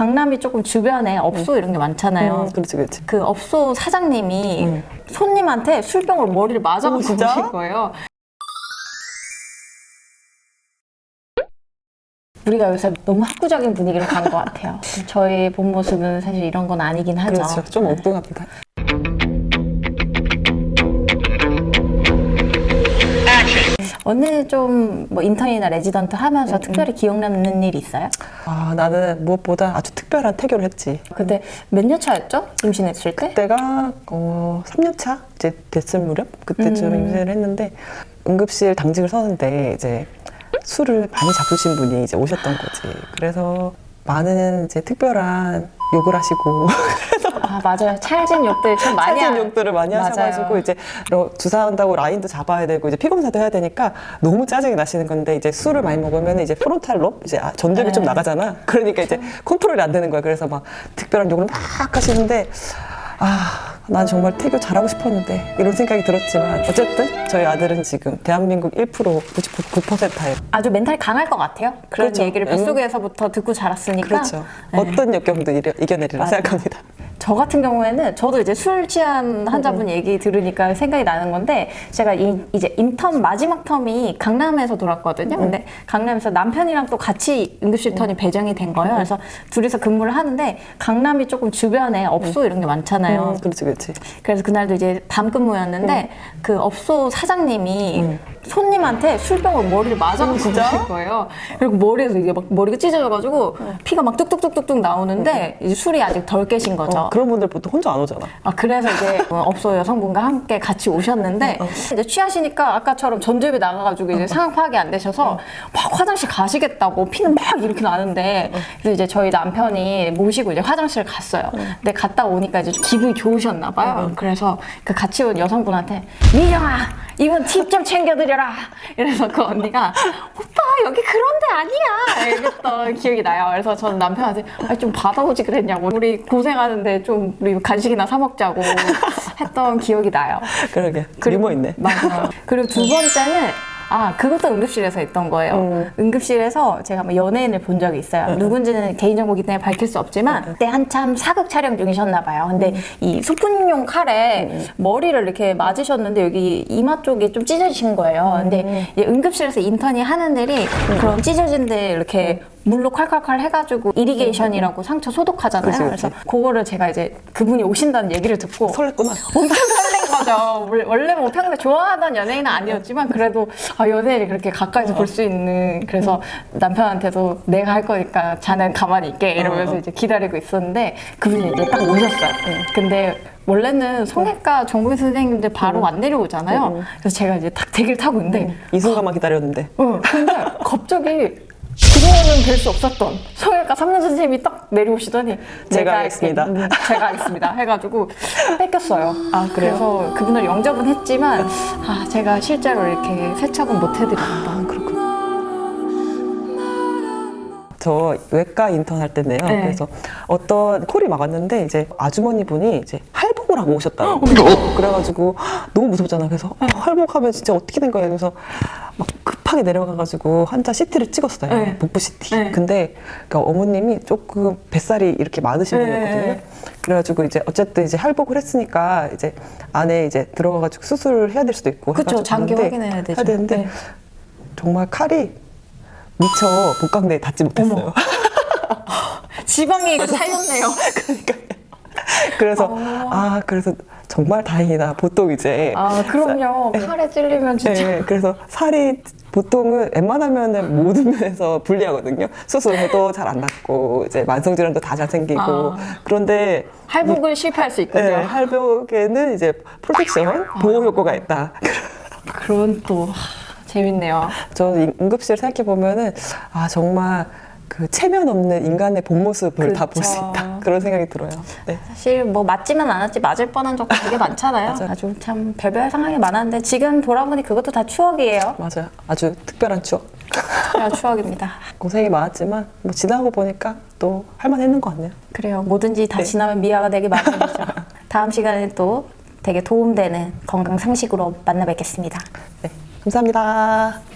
강남이 조금 주변에 업소 이런 게 많잖아요. 음, 그렇지, 그렇지. 그 업소 사장님이 음. 손님한테 술병으로 머리를 맞아서 오? 오신 거예요. 우리가 요새 너무 학구적인 분위기로 간 것 같아요. 저희 본 모습은 사실 이런 건 아니긴 하죠. 그렇죠. 좀 엉뚱합니다. 언니는 좀뭐 인턴이나 레지던트 하면서 음, 특별히 기억 남는 일 있어요? 아, 나는 무엇보다 아주 특별한 태교를 했지. 근데 몇 년 차였죠? 임신했을 때? 그때가 어, 3년 차 이제 됐을 무렵 그때쯤 음. 임신을 했는데 응급실 당직을 서는데 이제 술을 많이 잡수신 분이 이제 오셨던 거지. 그래서 많은 이제 특별한 욕을 하시고 아 맞아요. 찰진 욕들 참 많이 하- 욕들을 많이 맞아요. 하셔가지고 이제 러- 주사한다고 라인도 잡아야 되고 이제 피검사도 해야 되니까 너무 짜증이 나시는 건데 이제 술을 많이 먹으면 이제 프론탈로 이제 아, 전ገብ이 좀 네. 나가잖아. 그러니까 이제 컨트롤이 안 되는 거야. 그래서 막 특별한 욕을 막 하시는데 아, 난 정말 태교 잘하고 싶었는데 이런 생각이 들었지만 어쨌든 저희 아들은 지금 대한민국 1% 99%예요. 아주 멘탈이 강할 것 같아요. 그런 그렇죠. 얘기를 음. 뱃속에서부터 듣고 자랐으니까. 그렇죠. 네. 어떤 역경도 이겨- 이겨내리라. 생각합니다. 저 같은 경우에는 저도 이제 술 취한 환자분 음. 얘기 들으니까 생각이 나는 건데 제가 이, 이제 인턴 마지막 텀이 강남에서 돌았거든요. 음. 근데 강남에서 남편이랑 또 같이 응급실 턴이 배정이 된 음. 거예요. 그래서 둘이서 근무를 하는데 강남이 조금 주변에 업소 이런 게 많잖아요. 음, 그렇지, 그렇지. 그래서 그날도 이제 밤 근무였는데 그 업소 사장님이 음. 손님한테 술병으로 머리를 맞아서 진짜? 오신 거예요. 그리고 머리에서 이게 막 머리가 찢어져가지고 피가 막 뚝뚝뚝뚝뚝 나오는데 이제 술이 아직 덜 깨신 거죠. 어, 그런 분들 보통 혼자 안 오잖아. 아, 그래서 이제 업소 여성분과 함께 같이 오셨는데 이제 취하시니까 아까처럼 전두엽이 나가가지고 이제 상황 파악이 안 되셔서 막 화장실 가시겠다고 피는 막 이렇게 나는데 그래서 이제 저희 남편이 모시고 이제 화장실 갔어요. 근데 갔다 오니까 이제 좀 기분이 좋으셨나 봐요. 그래서 그 같이 온 여성분한테 미정아 이번 팁좀 챙겨드려라 이래서 그 언니가 오빠 여기 그런데 아니야 이랬던 기억이 나요. 그래서 저는 남편한테 아, 좀 받아오지 그랬냐고 우리 고생하는데 좀 우리 간식이나 사 먹자고 했던 기억이 나요. 그러게. 그리고- 유머 있네. 맞아요. 그리고 두 번째는 아 그것도 응급실에서 했던 거예요. 음. 응급실에서 제가 뭐 연예인을 본 적이 있어요. 누군지는 개인정보기 때문에 밝힐 수 없지만 그때 한참 사극 촬영 중이셨나 봐요. 근데 이 소품용 칼에 머리를 이렇게 맞으셨는데 여기 이마 쪽이 좀 찢어지신 거예요. 근데 이제 응급실에서 인턴이 하는 일이 그런 찢어진 데 이렇게 물로 콸콸콸 해가지고 이리게이션이라고 상처 소독하잖아요. 그래서 그거를 제가 이제 그분이 오신다는 얘기를 듣고 설렜구나. 엄청 설렌 거죠. 물- 원래 뭐 평소에 좋아하던 연예인은 아니었지만 그래도 아, 연예인이 그렇게 가까이서 볼 수 있는 그래서 남편한테도 내가 할 거니까 자넨 가만히 있게 이러면서 어, 어. 이제 기다리고 있었는데 그분이 이제 딱 오셨어요. 근데 원래는 성형외과 전공의 선생님들 바로 안 내려오잖아요. 그래서 제가 이제 딱 대기를 타고 있는데 이 순간만 기다렸는데. 어, 근데 갑자기 그동안은 뵐수 없었던 성형외과 3년 선생님이 딱 내려오시더니 제가 하겠습니다. 음, 제가 하겠습니다 해가지고 뺏겼어요. 아, 그래요? 그래서 그분을 영접은 했지만 아 제가 실제로 이렇게 세척은 못 해드립니다. 아, 그렇구나. 저 외과 인턴 할 때인데요. 네. 그래서 어떤 콜이 막았는데 이제 아주머니 분이 이제 할복을 하고 오셨다는 거예요. 그래가지고 너무 무섭잖아. 그래서 아, 할복하면 진짜 어떻게 된 거야? 그래서 막 급하게 내려가가지고 환자 CT를 찍었어요. 네. 복부 CT. 네. 근데 그러니까 어머님이 조금 뱃살이 이렇게 많으신 네. 분이었거든요. 그래가지고 이제 어쨌든 이제 할복을 했으니까 이제 안에 이제 들어가가지고 수술을 해야 될 수도 있고 그쵸, 해가지고 장기 확인해야 되죠. 해야 되는데 네. 정말 칼이 미처 복강내에 닿지 못했어요. 지방이 살렸네요. 그 래서 아 그래서 정말 다행이다. 보통 이제 아 그럼요. 팔에 찔리면 진짜 네, 그래서 살이 보통은 웬만하면은 모든 면에서 불리하거든요. 수술해도 잘 안 낫고 이제 만성 질환도 다 잘 생기고 아. 그런데 할복을 실패할 수 있군요. 네, 할복에는 이제 프로텍션 보호 효과가 있다. 그런 또 하, 재밌네요. 저는 응급실 생각해 보면은 아 정말 그 체면 없는 인간의 본 모습을 다 볼 수 그쵸. 있다 그런 생각이 들어요. 네. 사실 뭐 맞지만 않았지 맞을 뻔한 적도 되게 많잖아요. 맞아요. 아주 참 별별 상황이 많았는데 지금 돌아보니 그것도 다 추억이에요. 맞아요. 아주 특별한 추억. 그냥 추억입니다. 고생이 많았지만 뭐 지나고 보니까 또 할만했는 것 같네요. 그래요. 뭐든지 다 네. 지나면 미아가 되기 마련이죠. 다음 시간에 또 되게 도움되는 건강 상식으로 만나 뵙겠습니다. 네, 감사합니다.